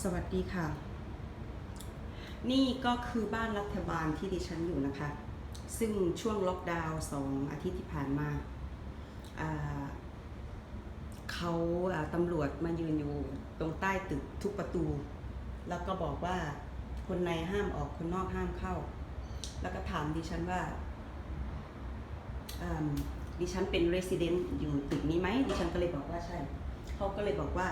สวัสดีค่ะ นี่ก็คือบ้านรัฐบาลที่ดิฉันอยู่นะคะ ซึ่งช่วงล็อกดาวน์สองอาทิตย์ที่ผ่านมาเขาตำรวจมายืนอยู่ตรงใต้ตึกทุกประตู แล้วก็บอกว่าคนในห้ามออกคนนอกห้ามเข้า แล้วก็ถามดิฉันว่าดิฉันเป็น resident อยู่ตึกนี้ไหมดิฉันก็เลยบอกว่าใช่เขาก็เลยบอกว่า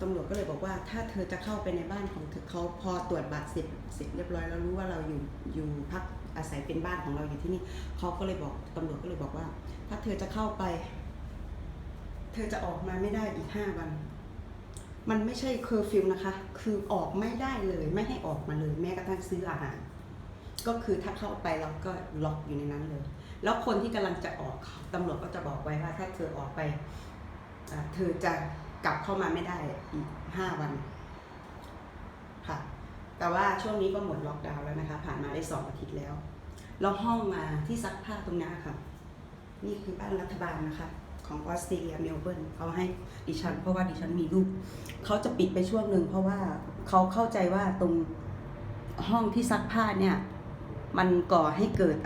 ตำรวจก็เลยบอกว่าถ้าเธอจะเข้าไปในบ้านของเธอเขาพอตรวจบัตรเสร็จเสร็จเรียบร้อยแล้วรู้ว่าเราอยู่อยู่พักอาศัยเป็นบ้านของเราอยู่ที่นี่เขาก็เลยบอกตำรวจก็เลยบอกว่า ถ้าเธอจะเข้าไป เธอจะออกมาไม่ได้อีกห้าวัน มันไม่ใช่เคอร์ฟิวนะคะ คือออกไม่ได้เลย ไม่ให้ออกมาเลยแม้กระทั่งซื้ออาหาร ก็คือถ้าเข้าไปเราก็ล็อกอยู่ในนั้นเลย แล้วคนที่กำลังจะออกตำรวจก็จะบอกไว้ว่า ถ้าเธอออกไปเธอจะ กลับเข้ามาไม่ได้อีกห้าวันค่ะ แต่ว่าช่วงนี้ก็หมดล็อกดาวน์แล้วนะคะ ผ่านมาได้สองอาทิตย์แล้วแล้วห้องมาที่ซักผ้าตรงนี้ค่ะ นี่คือบ้านรัฐบาลนะคะ ของออสเตรเลียเมลเบิร์นเขาให้ดิฉัน เพราะว่าดิฉันมีลูกเขาจะปิดไปช่วงหนึ่งเพราะว่าเขาเข้าใจว่าตรงห้องที่ซักผ้าเนี่ย มันก่อให้เกิด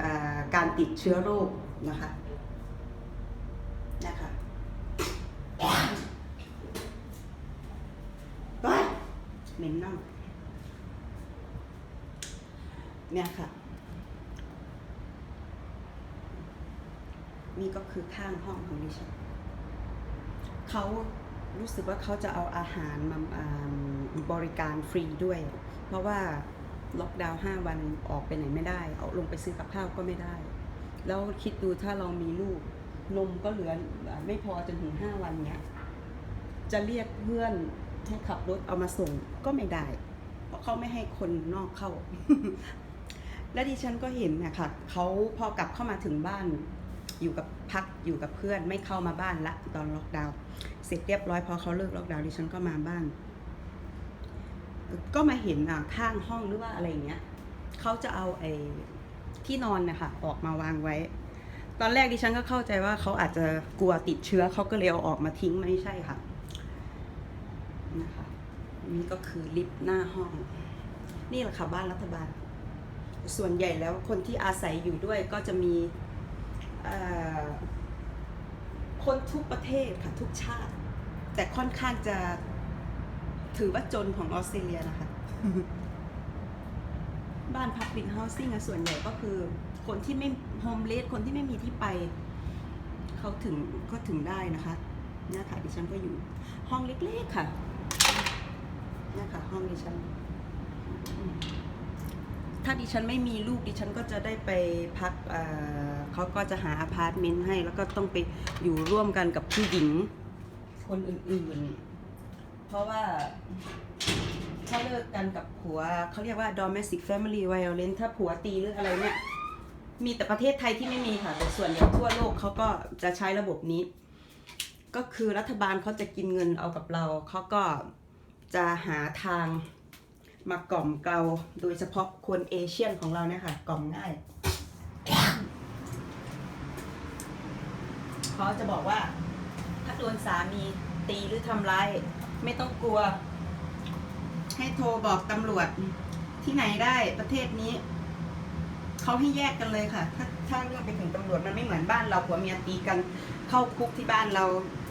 การติดเชื้อโรคนะคะนะคะ ว้าย เหม็นเน่าเนี่ยค่ะ นี่ก็คือข้างห้องของดิฉันเขารู้สึกว่าเขาจะเอาอาหารมาบริการฟรีด้วย เพราะว่าล็อกดาวน์ห้าวันออกไปไหนไม่ได้ เอาลงไปซื้อกับข้าวก็ไม่ได้ แล้วคิดดูถ้าเรามีลูกนมก็เหลือไม่พอจนถึงห้าวันเนี้ยจะเรียกเพื่อน ให้ขับรถเอามาส่งก็ไม่ได้ เพราะเขาไม่ให้คนนอกเข้า และดิฉันก็เห็นนะคะเขาพอกลับเข้ามาถึงบ้าน อยู่กับพักอยู่กับเพื่อนไม่เข้ามาบ้านละตอนล็อกดาวน์เสร็จเรียบร้อยพอเขาเลิกล็อกดาวน์ดิฉันก็มาบ้าน ก็มาเห็นอะข้างห้องหรือว่าอะไรเงี้ยเขาจะเอาไอ้ที่นอนนะคะออกมาวางไว้ ตอนแรกดิฉันก็เข้าใจว่าเขาอาจจะกลัวติดเชื้อเขาก็เลยเอาออกมาทิ้งไม่ใช่ค่ะนะคะ นี่ก็คือลิฟต์หน้าห้อง นี่แหละค่ะบ้านรัฐบาล ส่วนใหญ่แล้วคนที่อาศัยอยู่ด้วยก็จะมีเอ่อคนทุกประเทศค่ะทุกชาติ แต่ค่อนข้างจะถือว่าจนของออสเตรเลียนะคะ บ้านพับบิ c เฮาสิ่งอะส่วนใหญ่ก็คือ คนที่ไม่โฮมเลสคนที่ไม่มีที่ไปเขาถึงก็ถึงได้นะคะเนี่ยค่ะดิฉันก็อยู่ห้องเล็กๆค่ะ เนี่ยค่ะ ห้องดิฉัน ถ้าดิฉันไม่มีลูกดิฉันก็จะได้ไปพักเเขาก็จะหาอพาร์ตเมนต์ให้ แล้วก็ต้องไปอยู่ร่วมกันกับผู้หญิง คนอื่นๆ เพราะว่าถ้าเลิกกันกับผัวเขาเรียกว่า domestic family violence ถ้าผัวตีหรืออะไรเนี่ย มีแต่ประเทศไทยที่ไม่มีค่ะ แต่ส่วนใหญ่ทั่วโลกเขาก็จะใช้ระบบนี้ ก็คือรัฐบาลเขาจะกินเงินเอากับเราเขาก็ จะหาทางมากล่อมเกลาโดยเฉพาะคนเอเชียนของเราเนี่ยค่ะกล่อมง่ายเขาจะบอกว่า ถ้าโดนสามีตีหรือทำร้าย ไม่ต้องกลัว ให้โทรบอกตำรวจที่ไหนได้ประเทศนี้เขาให้แยกกันเลยค่ะ ถ้าถ้าเรื่องไปถึงตำรวจมันไม่เหมือนบ้านเราผัวเมียตีกันเข้าคุกที่บ้านเรา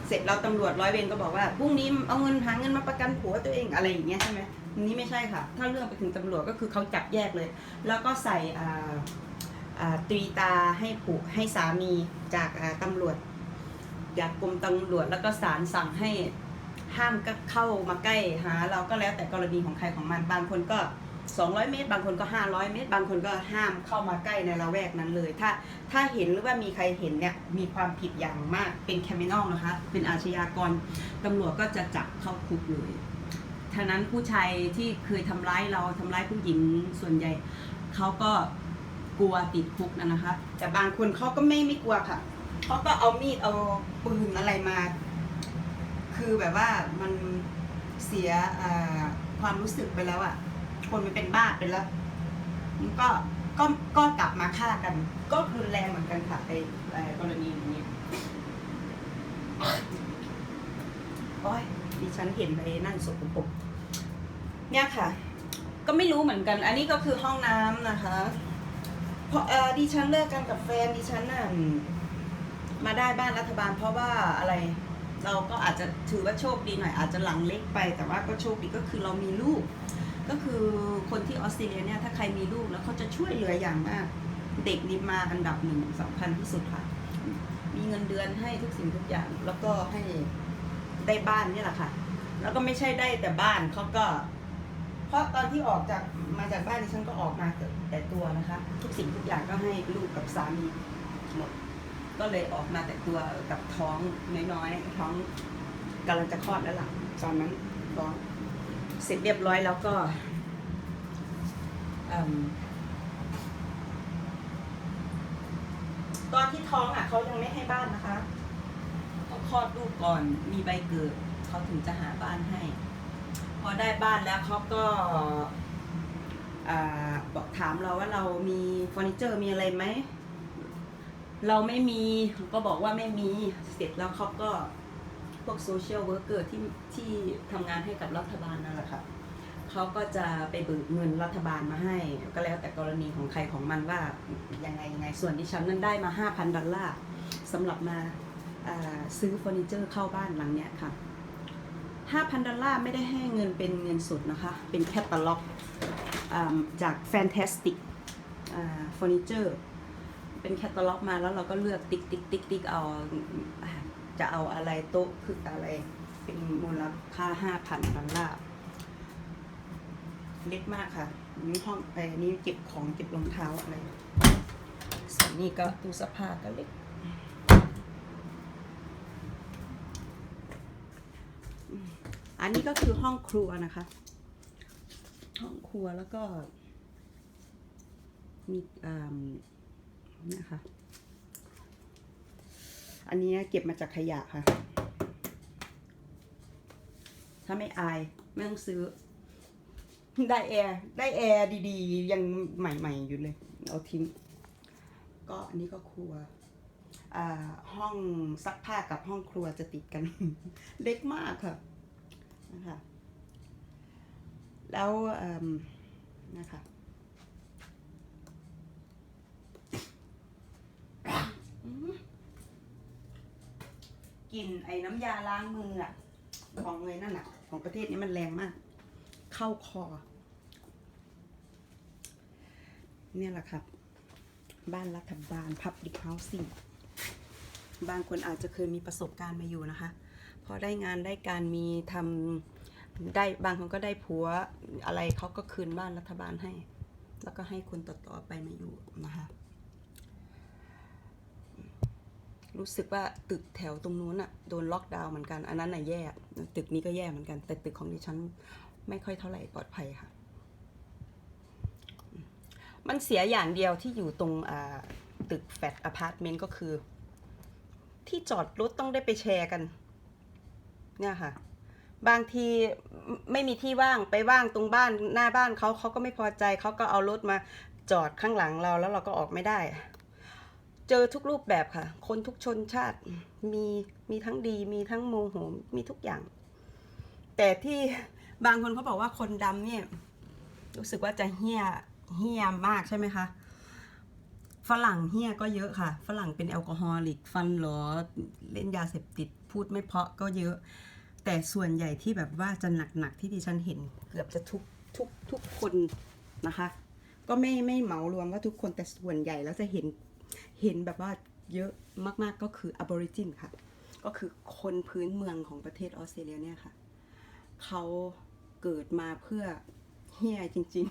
เสร็จแล้วตำรวจร้อยเวรก็บอกว่าพรุ่งนี้เอาเงินหาเงินมาประกันผัวตัวเองอะไรอย่างเงี้ยใช่ไหมนี้ไม่ใช่ค่ะ ถ้าเรื่องไปถึงตำรวจก็คือเขาจับแยกเลย แล้วก็ใส่ตรีตาให้ผูกให้สามีจากตำรวจจากกรมตำรวจแล้วก็ศาลสั่งให้ห้ามก็เข้ามาใกล้หาเราก็แล้วแต่กรณีของใครของมันบางคนก็ 200 เมตร บางคนก็ 500 เมตร บางคนก็ห้ามเข้ามาใกล้ในละแวกนั้นเลย ถ้าถ้าเห็นหรือว่ามีใครเห็นเนี่ยมีความผิดอย่างมากเป็นแคมินอลนะคะ เป็นอาชญากรตำรวจก็จะจับเข้าคุกเลยฉะนั้นผู้ชายที่เคยทำร้ายเราทำร้ายผู้หญิงส่วนใหญ่เขาก็กลัวติดคุกนะนะคะ แต่บางคนเขาก็ไม่ไม่กลัวค่ะเขาก็เอามีดเอาปืนอะไรมา คือแบบว่ามันเสียความรู้สึกไปแล้วอะ่ะ คนมันเป็นบ้าไปแล้วมันก็ก็ก็กลับมาฆ่ากัน ก็รุนแรงเหมือนกันค่ะไอ้ไอ้กรณีนี้โอ้ยดิฉันเห็นไอ้นั่นสกปรกเนี่ยค่ะ ก็ไม่รู้เหมือนกัน อันนี้ก็คือห้องน้ำนะคะเพราะเอดิฉันเลิกกันกับแฟนดิฉันน่ะมาได้บ้านรัฐบาล เพราะว่าอะไร เราก็อาจจะถือว่าโชคดีหน่อยอาจจะหลังเล็กไป แต่ว่าก็โชคดีก็คือเรามีลูก ก็คือคนที่ออสเตรเลียเนี่ยถ้าใครมีลูกแล้วเขาจะช่วยเหลืออย่างมาก เด็กนี่มาอันดับหนึ่งสำคัญที่สุดค่ะ มีเงินเดือนให้ทุกสิ่งทุกอย่าง แล้วก็ให้ได้บ้านนี่แหละค่ะ แล้วก็ไม่ใช่ได้แต่บ้านเขาก็ เพราะตอนที่ออกจากมาจากบ้านดิฉันก็ออกมาแต่ต่ตัวนะคะ ทุกสิ่งทุกอย่างก็ให้ลูกกับสามีหมดก็เลยออกมาแต่ตัวกับท้องน้อยๆท้องกำลังจะคลอดแล้วล่ะตอนนั้นท้อง เสร็จเรียบร้อยแล้วก็ตอนที่ท้องอะเขายังไม่ให้บ้านนะคะต้องคลอดลูกก่อนมีใบเกิดเขาถึงจะหาบ้านให้ พอได้บ้านแล้วเขาก็บอกถามเราว่าเรามีเฟอร์นิเจอร์มีอะไรไหม เราไม่มีก็บอกว่าไม่มีเสร็จแล้วเขาก็ วกโซเชียลเวิร์กเกอร์ที่ที่ทำงานให้กับรัฐบาลนั่นแหละค่ะเขาก็จะไปเบิกเงินรัฐบาลมาให้ ก็แล้วแต่กรณีของใครของมันว่ายังไงยังไงส่วนดิฉันนั้นได้มา 5,000 ดอลลาร์สำหรับมาซื้อเฟอร์นิเจอร์เข้าบ้านหลังเนี้ยค่ะ 5,000 ดอลลาร์ไม่ได้ให้เงินเป็นเงินสดนะคะ เป็นแคตตาล็อกจาก Fantastic เฟอร์นิเจอร์เป็นแคตตาล็อกมาแล้วเราก็เลือกติ๊กติ๊กติ๊กติ๊กเอา จะเอาอะไรโต๊ะคืออะไร เป็นมูลค่าห้าพันดอลลาร์เล็กมากค่ะนี่ห้องไอ้นี่เก็บของเก็บรองเท้าอะไรส่วนนี้ก็ตู้เสื้อผ้าก็เล็กอันนี้ก็คือห้องครัวนะคะ ห้องครัวแล้วก็มีอ่านะคะ อันนี้เก็บมาจากขยะค่ะ ถ้าไม่อายไม่ต้องซื้อ ได้แอร์ได้แอร์ดีๆ ยังใหม่ๆอยู่เลย เอาทิ้ง ก็อันนี้ก็ครัวห้องซักผ้ากับห้องครัวจะติดกัน เล็กมากค่ะนะคะแล้วนะคะ กลิ่นไอ้น้ำยาล้างมืออะของเลยนั่นอะของประเทศนี้มันแรงมาก เข้าคอ เนี่ยแหละครับ บ้านรัฐบาล Public Housing บางคนอาจจะเคยมีประสบการณ์มาอยู่นะคะ พอได้งานได้การมีทำได้บางคนก็ได้ผัวอะไรเขาก็คืนบ้านรัฐบาลให้ แล้วก็ให้คนต่อๆไปมาอยู่นะคะ รู้สึกว่าตึกแถวตรงนู้นอะโดนล็อกดาวน์เหมือนกัน อันนั้นน่ะแย่ ตึกนี้ก็แย่เหมือนกัน แต่ตึกของดิฉันไม่ค่อยเท่าไหร่ปลอดภัยค่ะ มันเสียอย่างเดียวที่อยู่ตรงตึกแฟลตอพาร์ตเมนต์ก็คือ ที่จอดรถต้องได้ไปแชร์กัน เนี่ยค่ะ บางทีไม่มีที่ว่างไปว่างตรงบ้านหน้าบ้านเขาเขาก็ไม่พอใจเขาก็เอารถมาจอดข้างหลังเราแล้วเราก็ออกไม่ได้ เจอทุกรูปแบบค่ะ คนทุกชนชาติมีมีทั้งดี มีทั้งโมโหมีทุกอย่าง แต่ที่บางคนเขาบอกว่าคนดำเนี่ย รู้สึกว่าจะเฮี้ยเฮี้ยมากใช่ไหมคะฝรั่งเฮี้ยก็เยอะค่ะ ฝรั่งเป็นแอลกอฮอลิกฟันหลอเล่นยาเสพติดพูดไม่เพาะก็เยอะ แต่ส่วนใหญ่ที่แบบว่าจะหนักๆที่ดิฉันเห็น เกือบจะทุกทุกทุกคนนะคะ ก็ไม่ไม่เหมารวมว่าทุกคนแต่ส่วนใหญ่แล้วจะเห็น เห็นแบบว่าเยอะมากๆก็คือ Aborigin ค่ะ ก็คือคนพื้นเมืองของประเทศออสเตรเลียเนี่ยค่ะ เขาเกิดมาเพื่อเฮียจริง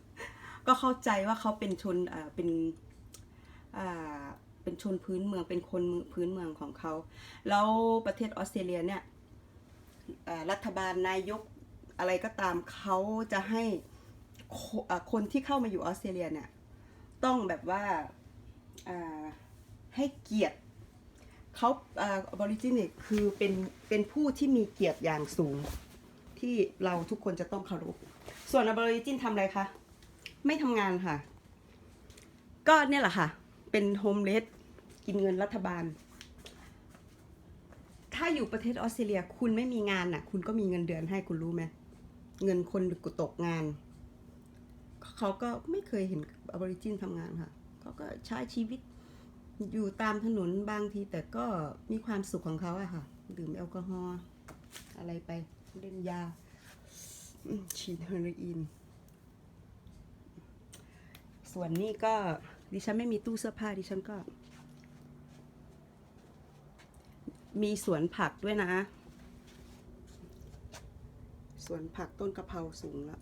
ๆ ก็เข้าใจว่าเขาเป็นชนเป็นเป็นชนพื้นเมืองเป็นคนพื้นเมืองของเขา แล้วประเทศออสเตรเลียเนี่ยรัฐบาลนายกอะไรก็ตามเขาจะให้คนที่เข้ามาอยู่ออสเตรเลียเนี่ยต้องแบบว่า ให้เกียรติเขาบริจินเนี่ยคือเป็นเป็นผู้ที่มีเกียรติอย่างสูง ที่เราทุกคนจะต้องเคารพส่วนอบริจินทำอะไรคะ ไม่ทำงานค่ะ ก็เนี่ยแหละค่ะ เป็นโฮมเลสกินเงินรัฐบาล ถ้าอยู่ประเทศออสเตรเลียคุณไม่มีงานน่ะ คุณก็มีเงินเดือนให้คุณรู้ไหมเงินคนตกงาน เขาก็ไม่เคยเห็นอบอริจินทำงานค่ะ เขาก็ใช้ชีวิตอยู่ตามถนนบางที แต่ก็มีความสุขของเขาอะค่ะ ดื่มแอลกอฮอล์อะไรไปเล่นยาฉีดเฮโรอีน ส่วนนี้ก็ดิฉันไม่มีตู้เสื้อผ้าดิฉันก็ มีสวนผักด้วยนะ สวนผักต้นกะเพราสูงแล้ว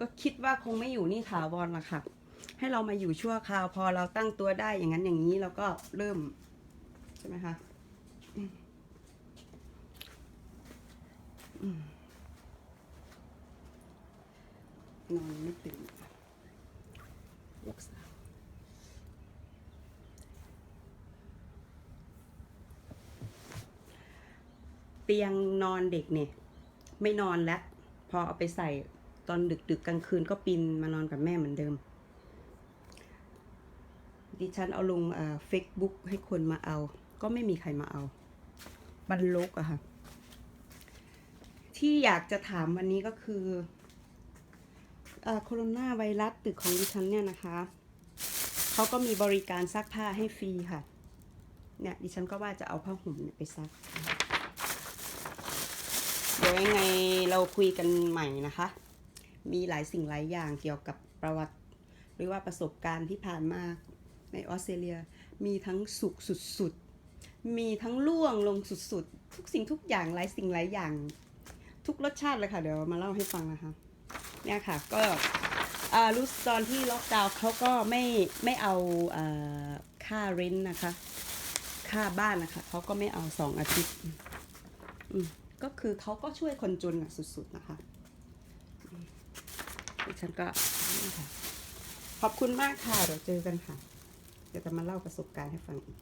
ก็คิดว่าคงไม่อยู่นี่ถาวรละค่ะ ให้เรามาอยู่ชั่วคราวพอเราตั้งตัวได้อย่างนั้นอย่างนี้เราก็เริ่ม ใช่ไหมคะนอนไม่ตื่นลูกสาวเตียงนอนเด็กเนี่ย ไม่นอนแล้ว พอเอาไปใส่ ตอนดึกดึกกลางคืนก็ปีนมานอนกับแม่เหมือนเดิม ดิฉันเอาลงเฟซบุ๊กให้คนมาเอา ก็ไม่มีใครมาเอาบันลกอะค่ะ ที่อยากจะถามวันนี้ก็คือโคโรนาไวรัสตึกของดิฉันเนี่ยนะคะเขาก็มีบริการซักผ้าให้ฟรีค่ะ เนี่ยดิฉันก็ว่าจะเอาผ้าห่มไปซัก เดี๋ยวยังไงเราคุยกันใหม่นะคะ มีหลายสิ่งหลายอย่างเกี่ยวกับประวัติ หรือว่าประสบการณ์ที่ผ่านมาในออสเตรเลีย มีทั้งสุขสุดๆ มีทั้งล่วงลงสุดๆ ทุกสิ่งทุกอย่างหลายสิ่งหลายอย่าง ทุกรสชาติเลยค่ะ เดี๋ยวมาเล่าให้ฟังนะคะ เนี่ยค่ะก็รู้ตอนที่ล็อกดาวน์เขาก็ไม่ไม่เอาอค่าเรนต์นะคะ ค่าบ้านนะคะเขาก็ไม่เอาสองอาทิตย์ก็คือเขาก็ช่วยคนจนอะสุดๆนะคะ ฉันก็ขอบคุณมากค่ะเดี๋ยวเจอกันค่ะเดี๋ยวจะมาเล่าประสบการณ์ให้ฟังอีก